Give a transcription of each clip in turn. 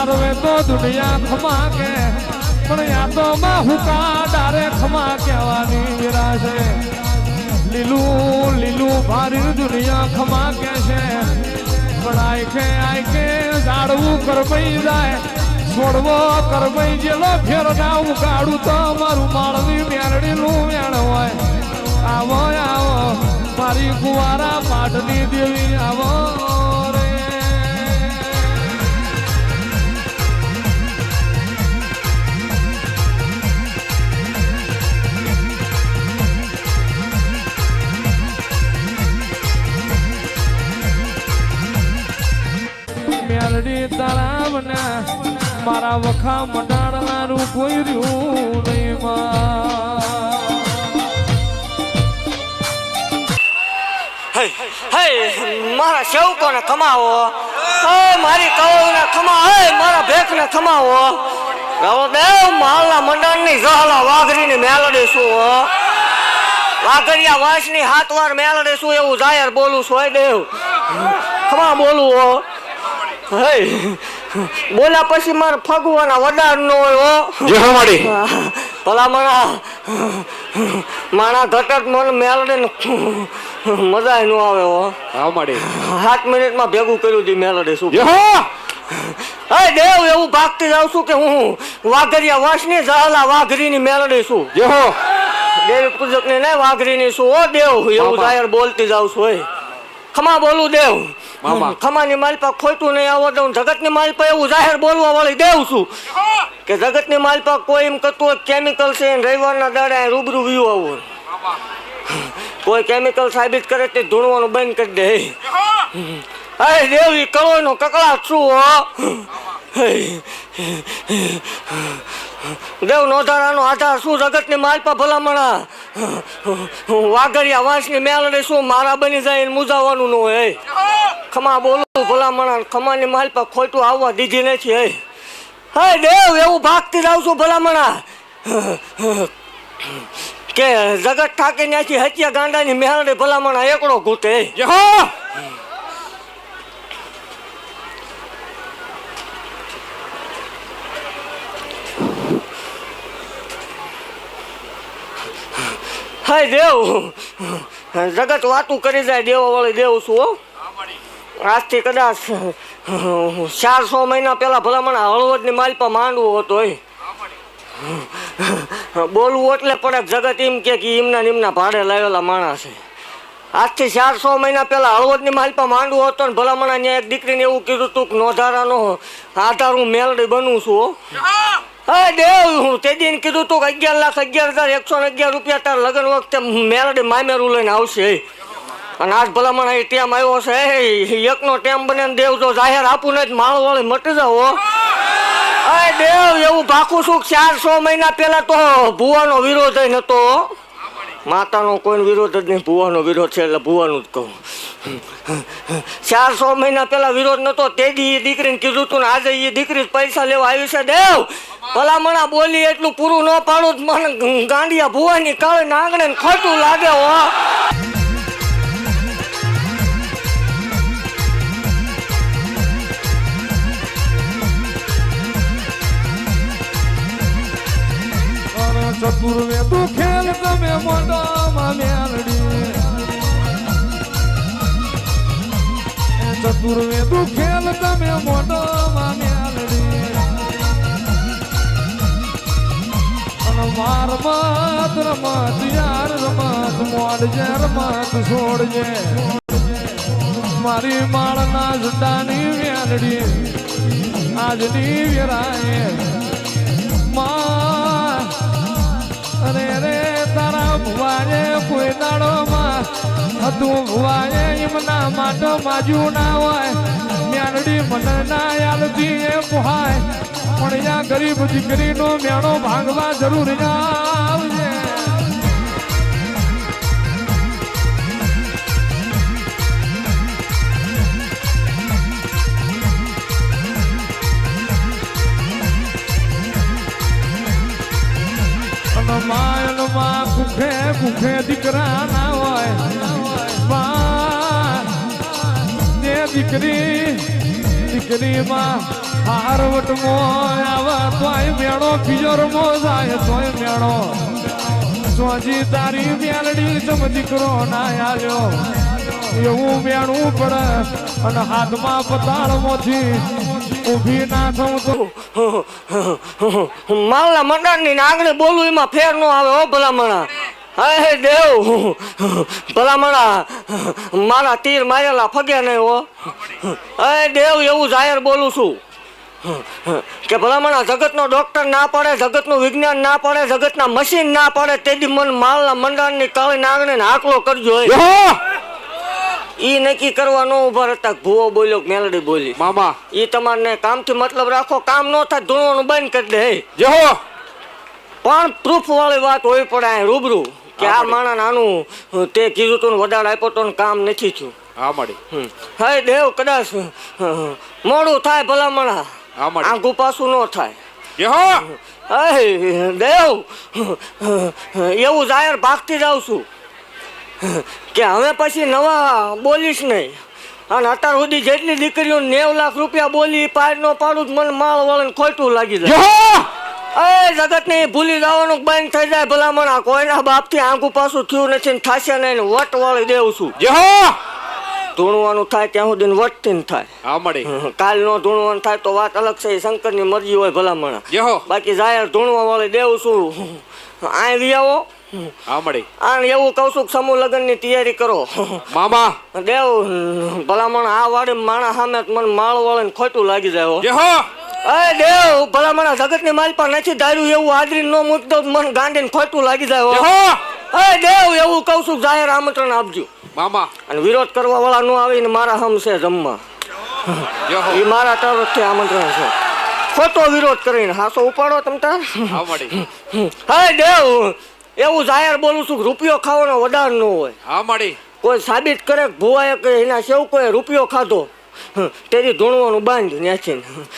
તારવે તો દુનિયા ખમા કે, પણ યાદો માં હુકા ડારે ખમા કહેવાની વીરા છે. લીલું લીલું ભારી દુનિયા ખમા કે છે. પણ આઈકે આઈકે ઝાડવું કરમઈ જાય. છોડવો કરમઈ જેલો ફેર ના ઉગાડું તો મારું માળવી મેરડીનું મેળ હોય. આવો આવો, મારી કુવારા પાટની દેવી આવો. તળાવના મારા વખા મંડાણનારું કોઈ રહ્યું નહીં મારા સેવકોને ખમાવો. હે, મારી કવોને ખમા હે, મારા ભેખને ખમાવો. રવદેવ માલના મંડળની ઝહલા વાઘરીની મેલડી શું હો. વાઘરિયા વાંસની હાથ વાર મેલડી શું એવું જાહેર બોલું છું દેવ. ખમા બોલું હો હે બોલ્યા પછી મારે ફગવાના વડાર નો હોય હો. જે હમાડી ભલા મારા માણા ઘટક મને મેલડે ને મજા ન આવે હો. હમાડી માડી સાત મિનિટમાં ભેગું કર્યું દી મેલડે શું હે દેવ એવું ભાગતી જાઉં છું કે હું વાઘરિયા વાસની ઝાલા વાઘરીની મેલડી છું. જે હો દેવી પૂજક ને વાઘરીની છું. ઓ દેવ એવું. જાહેર બોલતી જાઉં છું હે ખમા બોલું દેવ? મામા. ખમાની માલપા ખોટું નહીં આવવા દઉં જગતની માલપા એવું જાહેર બોલવા વાળી દેવ છું. કે જગતની માલપા કોઈ એમ કરતું હોય કેમિકલ છે રવિવારના દાડે રૂબરૂ વ્યૂ આવું કોઈ કેમિકલ સાબિત કરે તે ધૂણવાનું બંધ કરી દે. અરે દેવી એનો કકળાટ શું હો. દેવ નોધારાનો આધાર શું જગતની માલપા ભલામણા? વાઘરિયા વાંસની મેલડી શું મારા બની જાય એને મુજાવાનું ન હોય. ખમા બોલું ભલામણા ખમાની માલપા ખોટું આવવા દીધી નથી, હે. હે દેવ, એવું ભાગતી જાઉં છું ભલામણા કે જગત ઠાકે ત્યાંથી હત્યા ગાંડાની મેલડી ભલામણા એકડો ઘૂટે. હાય દેવ. જગત વાતું કરી જાય દેવા વાળી દેવ છું, હો. આજથી કદાચ, ચારસો મહિના પહેલા ભલામણ હળવદની માલપા માંડવો હતો એ. બોલવું એટલે પડે જગત એમ કે એમના નિમના ભાડે લાવેલા માણસ આજથી ચારસો મહિના પહેલા હળવદની માલપા માંડવો હતો ને ભલામણા ત્યાં એક દીકરીને એવું કીધું તું કે નોધારાનો આધાર હું મેલડી બનું છું હો. હા દેવ હું. તે દિન કીધું તું અગિયાર લાખ, અગિયાર હજાર, એકસો અગિયાર રૂપિયા તાર લગ્ન વખતે મેલડી મામેરું લઈને આવશે. અને આજ ભલામણ એ ટેમ આવ્યો છે. એકનો ટેમ બને દેવ જો જાહેર આપું ને માળો વાળી મટી જાવ અરે દેવ, એવું ભાખું છું ચાર ચારસો મહિના પહેલા તો ભુવાનો વિરોધ નતો. માતાનો કોઈ વિરોધ જ નહીં, ભુવાનો વિરોધ છે એટલે ભુવાનું જ કહું. ચારસો મહિના પહેલા વિરોધ નતો, તે એ દીકરીને કીધું તું આજે એ દીકરી પૈસા લેવા આવી છે, દેવ! ભલામણા બોલી એટલું પૂરું ન પાડું તો મને ગાંડિયા ભુવાની કાળે નાંગણે ખોટું લાગે, હો! અરે ચતુર્વેદુ ખેલ તમે મોઢામાં મેલડી એ ચતુર્વેદુ ખેલ તમે અને માર મત રમત યાર, રમત મોડજે, રમત છોડજે. મારી માળના ઝંડાની મેલડી આજની વેરાએ. માં અરે રે તારા ભુવાએ કોઈ દાડોમાં હતું ભુવાએ એમના માટો માજું ના હોય. મ્યાનડી મને ના યાલતી એ પુહાય. પણ યા ગરીબ દીકરીનો મેણો ભાગવા જરૂર આવજે. અને ભૂખે ભૂખે દીકરા ના હોય. ને દીકરી દીકરીમાં હારવટમો આવે, તોય મેળો પિયરમો જાય, તોય મેળો. સોજી તારી મેલડી જમ દીકરો ના આવ્યો એવું મેળવું પડે, અને હાથમાં પતાળમાંથી ઊભી ના થઉં તો. માલના મંડળની નાગને બોલું એમાં ફેર નો આવે હો ભલામણા. હે દેવ. ભલામણા મારા તીર મારેલા ફગે નહીં હો. હે દેવ એવું જાહેર બોલું છું. કે ભલામણા જગતનો ડોક્ટર ના પડે જગતનું વિજ્ઞાન ના પડે જગતના મશીન ના પડે તેથી મન માલના મંડળની કાળી નાગને આકલો કરજો. ઈ નક્કી કરવા ન ઊભા રહેતા ભૂવો બોલ્યો મેલડી બોલી મામા ઈ તમારને કામથી મતલબ રાખો કામ ન થાય ધોવાનું બંધ કરી દે હે. જહો પણ પ્રૂફ વાળી વાત હોય પડે અહીં રૂબરૂ કે આ. માણસ નાનું તે કીધું તું વધારે આપ્યો તો ને કામ નથી થયું. હા મળી. હે દેવ કદાચ મોડું થાય ભલામણા આંગું પાછું ન થાય. જહો હે. દેવ એવું જાહેર ભાગતી જાઉં છું. કે હવે પછી નવા બોલીશ નહીં. અને અત્યાર સુધી જેટલી દીકરીઓ નેવ લાખ રૂપિયા બોલી પાર નો પાડું જ મને માળ વળે ખોટું લાગી જાય. અરે એ જગત ને ભૂલી જવાનું બંધ થઈ જાય ભલામણા. કોઈના બાપથી આંગું પાછું થયું નથી ને થાશે નહીં ને વટ વાળી દેવું છું. ધૂણવાનું થાય ત્યાં સુધી વટથી ને થાય. હા મળી. કાલ નો ધૂણવાનું થાય તો વાત અલગ છે એ શંકરની મરજી હોય ભલામણ. બાકી જાહેર ધૂણવા વાળી દેવું છું. આ આવો હા મળી. આને એવું કહું છું સમૂહ લગ્નની તૈયારી કરો. મામા. દેવ ભલામણ આ વાડી માણા સામે મને માળ વળે ને ખોટું લાગી જાય હો. અરે દેવ ભલામણ જગતની માલ પર નથી ધાર્યું એવું હાજરી નો મૂકતો મન ગાંડી ખોટું લાગી જાય હો. અરે એ દેવ એવું કહું છું જાહેર આમંત્રણ આપજો. મામા. અને વિરોધ કરવા વાળા નો આવીને મારા હમ છે જમવા. એ મારા તરફથી આમંત્રણ છે. ખોટો વિરોધ કરીને હાસો ઉપાડો તમ તાર. હા દેવ એવું જાહેર બોલું છું કે રૂપિયો ખાવાનો વધાર ન હોય. હા માડી. કોઈ સાબિત કરે ભુવાએ કે એના સેવકોએ રૂપિયો ખાધો? તેરી ધૂણવાનું બાંધ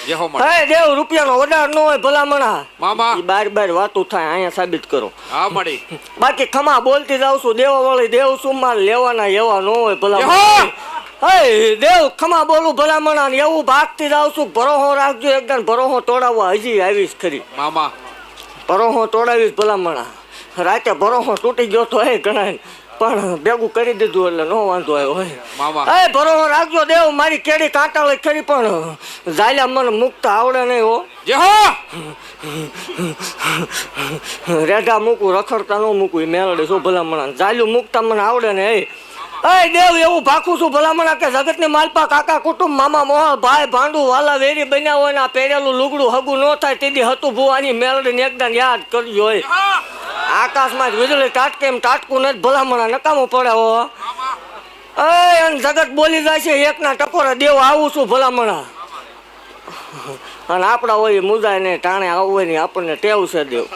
જહો હે દેવ રૂપિયાનો વધાર ન હોય ભલામણા. મામા. બાર બાર વાતો થાય અહીંયા સાબિત કરો. હા મળી બાકી ખમા બોલતી જાઉં છું દેવા વાળી દેવ છું માર લેવાના એવા ન હોય! ભલામણા. હે! દેવ ખમા બોલું ભલામણા ને એવું ભાગતી જાઉં છું ભરોહો રાખજો એકદમ ભરોહો તોડાવવા હજી આવીશ ખરી. મામા. ભરોહો તોડાવીશ ભલામણા. રાતે ભરોસો તૂટી ગયો તો એ ઘણા પણ ભેગું કરી દીધું એટલે નો વાંધો આવ્યો હોય મામા. એ ભરોસો રાખજો દેવ મારી કેડી કાંટા લઈ ખરી પણ જાયલા મને મુકતા આવડે નહીં હો. જહો રેઢા મૂકું રખડતા ન મૂકું એ મેળડે શું ભલામણા. જાયલું મૂકતા મને આવડે ને એ એ દેવ એવું ભાખું છું ભલામણા કે જગતની માલપા કાકા કુટુંબ મામા મોહા ભાઈ ભાંડુ વાલા વેરી બન્યા હોય ને આ પહેરેલું લુગડું હગું ન થાય તેથી હતું ભુવાની મેલડી ને એકદમ યાદ કરજો હોય. આકાશમાં જ વીજળી તાટકે એમ તાટકું નથી ભલામણા નકામું પડે હો. અને જગત બોલી જાય છે, એકના ટકોરા દેવ આવું છું ભલામણા. અને આપણા હોય મુદાય ને ટાણે આવું ને આપણને ટેવ છે દેવ.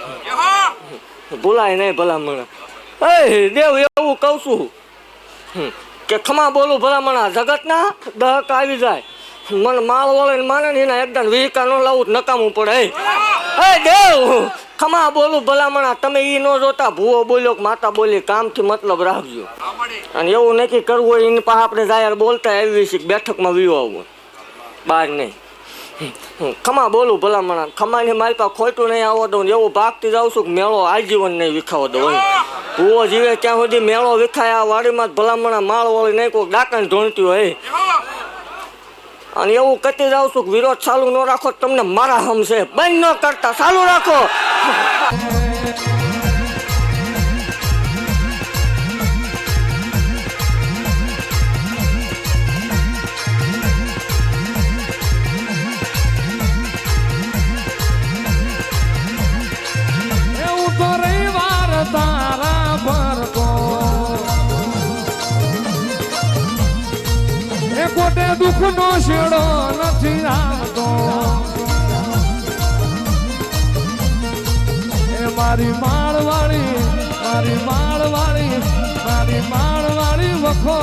ભૂલાય નહીં ભલામણા. એ દેવ એવું કહું છું. કે ખમા બોલું ભલામણા, જગતના દહક આવી જાય. મને માળ વળે માને એના એકદમ વિહિકા ન લાવું નકામું પડે. એ દેવ ખમા બોલું ભલામણા, તમે એ ન જોતા. ભૂવો બોલ્યો કે માતા બોલી, કામથી મતલબ રાખજો. અને એવું નક્કી કરવું હોય એની પાસે આપણે જાહેર બોલતા આવી છે બેઠકમાં વિવો આવવું બહાર નહીં. ખમા બોલું ભલામણા. ખમાની મારી પાસે ખોટું નહીં આવવા દઉં એવું ભાગતી જાઉં છું કે મેળો આજીવન નહીં વિખાવો દઉં ભૂવો જીવે ત્યાં સુધી મેળો વિખાય, આ વાડીમાં ભલામણા માળ વળી નહીં કોઈ ડાકણ ઢોળતી હોય. અને એવું કરતી જાઉં છું કે વિરોધ ચાલુ ન રાખો તમને મારા હમ બંધ ન કરતા, ચાલુ રાખો. એ કોટે દુઃખ નો શેડો નથી આવતો. એ મારી માળવાળી મારી માળવાળી મારી માળવાળી વખો